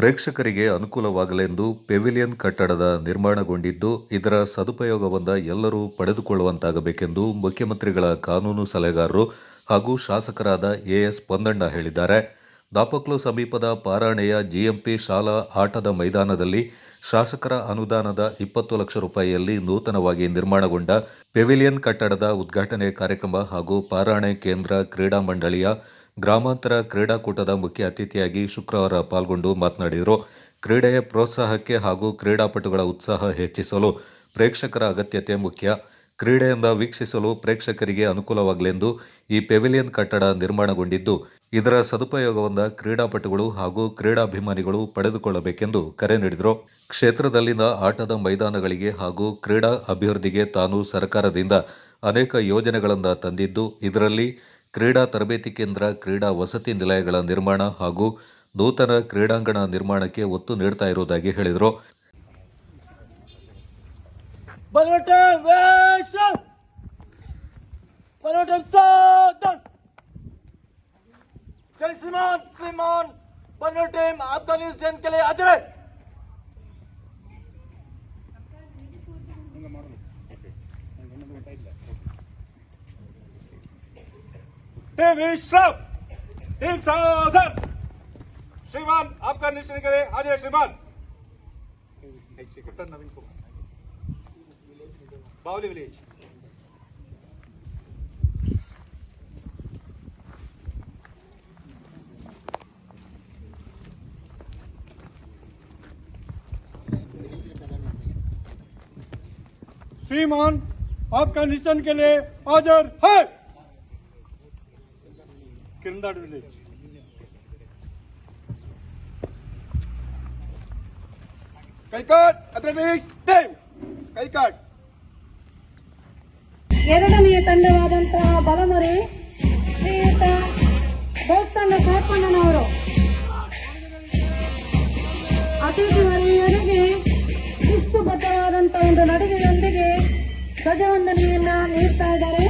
ಪ್ರೇಕ್ಷಕರಿಗೆ ಅನುಕೂಲವಾಗಲೆಂದು ಪೆವಿಲಿಯನ್ ಕಟ್ಟಡದ ನಿರ್ಮಾಣಗೊಂಡಿದ್ದು, ಇದರ ಸದುಪಯೋಗವಂದ ಎಲ್ಲರೂ ಪಡೆದುಕೊಳ್ಳುವಂತಾಗಬೇಕೆಂದು ಮುಖ್ಯಮಂತ್ರಿಗಳ ಕಾನೂನು ಸಲಹೆಗಾರರು ಹಾಗೂ ಶಾಸಕರಾದ ಎಎಸ್ ಪೊನ್ನಣ್ಣ ಹೇಳಿದ್ದಾರೆ. ದಾಪಕ್ಲು ಸಮೀಪದ ಪಾರಾಣೆಯ ಜಿಎಂಪಿ ಶಾಲಾ ಆಟದ ಮೈದಾನದಲ್ಲಿ ಶಾಸಕರ ಅನುದಾನದ ಇಪ್ಪತ್ತು ಲಕ್ಷ ರೂಪಾಯಿಯಲ್ಲಿ ನೂತನವಾಗಿ ನಿರ್ಮಾಣಗೊಂಡ ಪೆವಿಲಿಯನ್ ಕಟ್ಟಡದ ಉದ್ಘಾಟನೆ ಕಾರ್ಯಕ್ರಮ ಹಾಗೂ ಪಾರಾಣೆ ಕೇಂದ್ರ ಕ್ರೀಡಾ ಮಂಡಳಿಯ ಗ್ರಾಮಾಂತರ ಕ್ರೀಡಾಕೂಟದ ಮುಖ್ಯ ಅತಿಥಿಯಾಗಿ ಶುಕ್ರವಾರ ಪಾಲ್ಗೊಂಡು ಮಾತನಾಡಿದರು. ಕ್ರೀಡೆಯ ಪ್ರೋತ್ಸಾಹಕ್ಕೆ ಹಾಗೂ ಕ್ರೀಡಾಪಟುಗಳ ಉತ್ಸಾಹ ಹೆಚ್ಚಿಸಲು ಪ್ರೇಕ್ಷಕರ ಅಗತ್ಯತೆ ಮುಖ್ಯ. ಕ್ರೀಡೆಯಿಂದ ವೀಕ್ಷಿಸಲು ಪ್ರೇಕ್ಷಕರಿಗೆ ಅನುಕೂಲವಾಗಲೆಂದು ಈ ಪೆವಿಲಿಯನ್ ಕಟ್ಟಡ ನಿರ್ಮಾಣಗೊಂಡಿದ್ದು, ಇದರ ಸದುಪಯೋಗವನ್ನು ಕ್ರೀಡಾಪಟುಗಳು ಹಾಗೂ ಕ್ರೀಡಾಭಿಮಾನಿಗಳು ಪಡೆದುಕೊಳ್ಳಬೇಕೆಂದು ಕರೆ ನೀಡಿದರು. ಕ್ಷೇತ್ರದಲ್ಲಿನ ಆಟದ ಮೈದಾನಗಳಿಗೆ ಹಾಗೂ ಕ್ರೀಡಾ ಅಭಿವೃದ್ಧಿಗೆ ತಾನು ಸರ್ಕಾರದಿಂದ ಅನೇಕ ಯೋಜನೆಗಳನ್ನು ತಂದಿದ್ದು, ಇದರಲ್ಲಿ ಕ್ರೀಡಾ ತರಬೇತಿ ಕೇಂದ್ರ, ಕ್ರೀಡಾ ವಸತಿ ನಿಲಯಗಳ ನಿರ್ಮಾಣ ಹಾಗೂ ನೂತನ ಕ್ರೀಡಾಂಗಣ ನಿರ್ಮಾಣಕ್ಕೆ ಒತ್ತು ನೀಡ್ತಾ ಇರುವುದಾಗಿ ಹೇಳಿದರು. Ballotin विश्राम टीम सावधान श्रीमान आपका निश्चय करें। है श्रीमान नवीन कुमार बावली विलेज श्रीमान आपका निशान के लिए हाजिर है। Mandar village. ಕೈಕಾಟ್ ಅದ್ರನೀಶ್ ದೇವ್ ಎರಡನೆಯ ತಂಡವಾದಂತಹ ಬಲಮರಿ ಶ್ರೀಯುತ ಬೋಸ್ತಣ್ಣ ಸಾಪಣ್ಣನವರು ಅತಿಥಿ ವಲಯರಿಗೆ ಶಿಸ್ತುಬದ್ಧವಾದಂತಹ ಒಂದು ನಡಿಗೆಯೊಂದಿಗೆ ಧ್ವಜವಂದನೆಯನ್ನ ನೀಡ್ತಾ ಇದ್ದಾರೆ.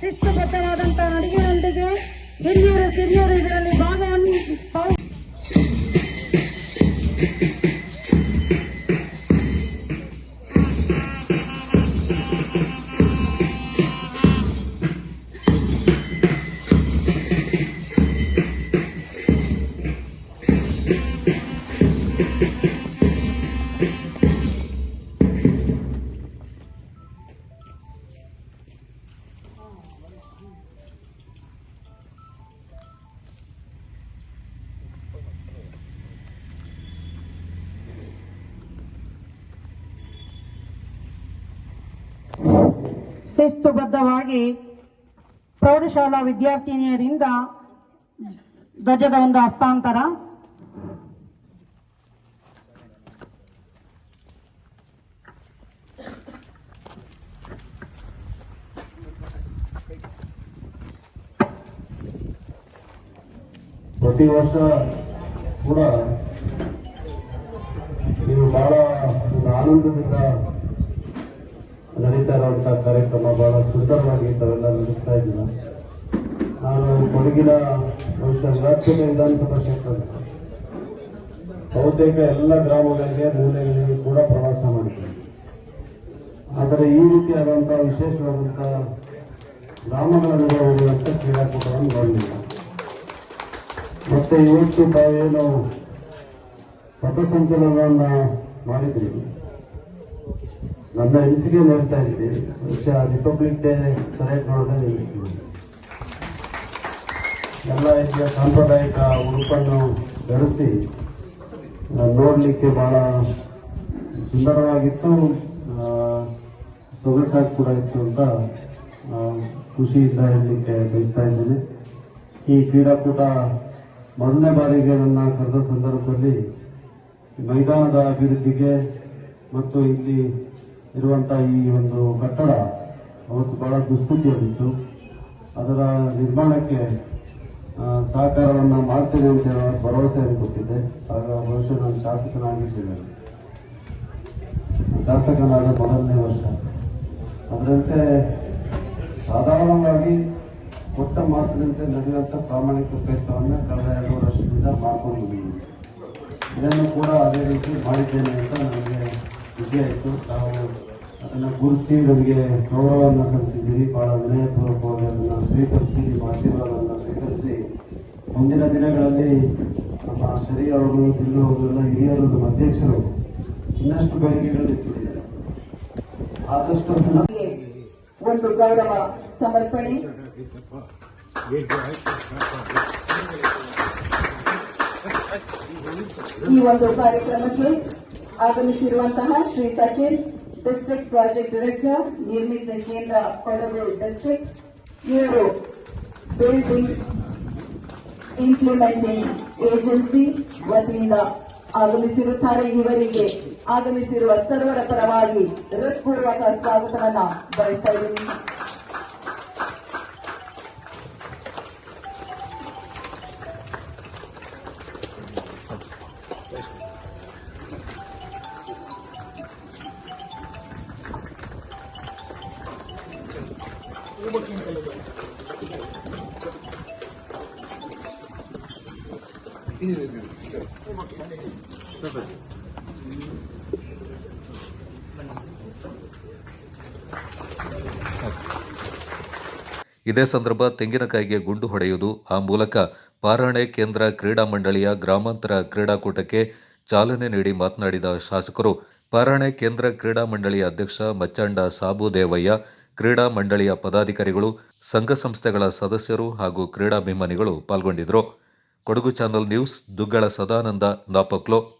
ಶಿಸ್ತುಬದ್ಧವಾದಂತಹ ನಡಿಗೆಯೊಂದಿಗೆ ಹಿರಿಯರು ಕಿರಿಯರು ಇದರಲ್ಲಿ ಭಾಗವನ್ನು ಶಿಸ್ತುಬದ್ಧವಾಗಿ ಪ್ರೌಢಶಾಲಾ ವಿದ್ಯಾರ್ಥಿನಿಯರಿಂದ ಧ್ವಜದ ಒಂದು ಹಸ್ತಾಂತರ. ಪ್ರತಿ ವರ್ಷ ಕೂಡ ನೀವು ಬಹಳ ಆನಂದದಿಂದ ನಡೀತಾ ಇರುವಂತಹ ಕಾರ್ಯಕ್ರಮ ಬಹಳ ಸುಂದರವಾಗಿ ತಾವೆಲ್ಲ ನಡೆಸ್ತಾ ಇದ್ದೀನಿ ನಾನು ಕೊಡಗಿನ ಬಹುಶಃ ವಿರಾಜಪೇಟೆ ವಿಧಾನಸಭಾ ಕ್ಷೇತ್ರದ ಬಹುತೇಕ ಎಲ್ಲ ಗ್ರಾಮಗಳಿಗೆ, ಮೂಲೆಗಳಿಗೆ ಕೂಡ ಪ್ರವಾಸ ಮಾಡಿದ್ದೇನೆ. ಆದರೆ ಈ ರೀತಿಯಾದಂತಹ ವಿಶೇಷವಾದಂತಹ ಗ್ರಾಮಗಳಲ್ಲಿ ಹೋಗುವಂಥ ಕ್ರೀಡಾಕೂಟವನ್ನು ನೋಡಲಿಲ್ಲ ಮತ್ತೆ ಇವತ್ತು ತಾವೇನು ಪಥಸಂಚಲನವನ್ನ ಮಾಡಿದ್ರಿ? ನನ್ನ ಅನಿಸಿಕೆ ನೋಡ್ತಾ ಇದ್ದೀವಿ ಬಹುಶಃ ರಿಪಬ್ಲಿಕ್ ಡೇ ಪರೇಡ್ ನೋಡೋದೇ ನಿಲ್ಲಿಸ್ತೀವಿ ಎಲ್ಲ ರೀತಿಯ ಸಾಂಪ್ರದಾಯಿಕ ಉಡುಪನ್ನು ಧರಿಸಿ ನೋಡಲಿಕ್ಕೆ ಬಹಳ ಸುಂದರವಾಗಿತ್ತು. ಸೊಗಸಾಗಿ ಕೂಡ ಇತ್ತು ಅಂತ ಖುಷಿಯಿಂದ ಹೇಳಲಿಕ್ಕೆ ಬಯಸ್ತಾ ಇದ್ದೇನೆ. ಈ ಕ್ರೀಡಾಕೂಟ ಮೊದಲನೇ ಬಾರಿಗೆ ನನ್ನ ಕರೆದ ಸಂದರ್ಭದಲ್ಲಿ ಮೈದಾನದ ಅಭಿವೃದ್ಧಿಗೆ ಮತ್ತು ಇಲ್ಲಿ ಇರುವಂತಹ ಈ ಒಂದು ಕಟ್ಟಡ ಅವತ್ತು ಬಹಳ ದುಸ್ಥಿತಿಯಲ್ಲಿತ್ತು. ಅದರ ನಿರ್ಮಾಣಕ್ಕೆ ಸಹಕಾರವನ್ನು ಮಾಡ್ತೇನೆ ಅಂತ ಹೇಳುವ ಭರವಸೆಯನ್ನು ಕೊಟ್ಟಿದ್ದೆ. ಆಗ ಬಹುಶಃ ನಾನು ಶಾಸಕನಾಗಿದ್ದೇನೆ ಶಾಸಕನಾದ ಮೊದಲನೇ ವರ್ಷ. ಅದರಂತೆ ಸಾಧಾರಣವಾಗಿ ಕೊಟ್ಟ ಮಾತಿನಂತೆ ನಡೆಯುವಂಥ ಪ್ರಾಮಾಣಿಕ ಪ್ರಯತ್ನವನ್ನು ಕಳೆದ ಎರಡು ವರ್ಷದಿಂದ ಮಾಡ್ಕೊಂಡು ಬಂದಿದ್ದೀನಿ ಇದನ್ನು ಕೂಡ ಅದೇ ರೀತಿ ಮಾಡಿದ್ದೇನೆ ಅಂತ ನನಗೆ ಖುಷಿ ಆಯಿತು. ತಾವು ಅದನ್ನು ಗುರುಸಿ ನಮಗೆ ಗೌರವವನ್ನು ಸಲ್ಲಿಸಿದ್ದೀರಿ ಬಹಳ ವಿನಯಪೂರ್ವಕವಾಗಿ ಅದನ್ನು ಸ್ವೀಕರಿಸಿ, ನಿಮ್ಮ ಆಶೀರ್ವಾದವನ್ನು ಸ್ವೀಕರಿಸಿ. ಮುಂದಿನ ದಿನಗಳಲ್ಲಿ ನಮ್ಮ ಶರೀ ಅವರು ದಿಲ್ಲು ಅವರೆಲ್ಲ ಹಿರಿಯರು, ನಮ್ಮ ಅಧ್ಯಕ್ಷರು ಇನ್ನಷ್ಟು ಬೇಡಿಕೆಗಳು ಇಟ್ಟಿದ್ದಾರೆ ಆದಷ್ಟು ಒಂದು ಗೌರವ ಸಮರ್ಪಣೆ. ಈ ಒಂದು ಕಾರ್ಯಕ್ರಮಕ್ಕೆ ಆಗಮಿಸಿರುವಂತಹ Shri Sachin district project director Nirmiti Kendra Kodagu district ಇವರು ಬಿಲ್ಡಿಂಗ್ ಇಂಪ್ಲಿಮೆಂಟಿಂಗ್ ಏಜೆನ್ಸಿ ವತಿಯಿಂದ ಆಗಮಿಸಿರುತ್ತಾರೆ. ಇವರಿಗೆ ಆಗಮಿಸಿರುವ ಸರ್ವರ ಪರವಾಗಿ ಹೃತ್ಪೂರ್ವಕ ಸ್ವಾಗತವನ್ನು ಬಯಸ್ತಾ ಇದ್ದೀನಿ. ಇದೇ ಸಂದರ್ಭ ತೆಂಗಿನಕಾಯಿಗೆ ಗುಂಡು ಹೊಡೆಯುವುದು, ಆ ಮೂಲಕ ಪಾರಾಣೆ ಕೇಂದ್ರ ಕ್ರೀಡಾ ಮಂಡಳಿಯ ಗ್ರಾಮಾಂತರ ಕ್ರೀಡಾಕೂಟಕ್ಕೆ ಚಾಲನೆ ನೀಡಿ ಮಾತನಾಡಿದ ಶಾಸಕರು, ಪಾರಾಣೆ ಕೇಂದ್ರ ಕ್ರೀಡಾ ಮಂಡಳಿಯ ಅಧ್ಯಕ್ಷ ಮಚ್ಚಂಡ ಸಾಬು ದೇವಯ್ಯ ಕ್ರೀಡಾ ಮಂಡಳಿಯ ಪದಾಧಿಕಾರಿಗಳು, ಸಂಘ ಸಂಸ್ಥೆಗಳ ಸದಸ್ಯರು ಹಾಗೂ ಕ್ರೀಡಾಭಿಮಾನಿಗಳು ಪಾಲ್ಗೊಂಡಿದ್ದರು. Kodagu channel news, Duggala Sadananda, Napoklu.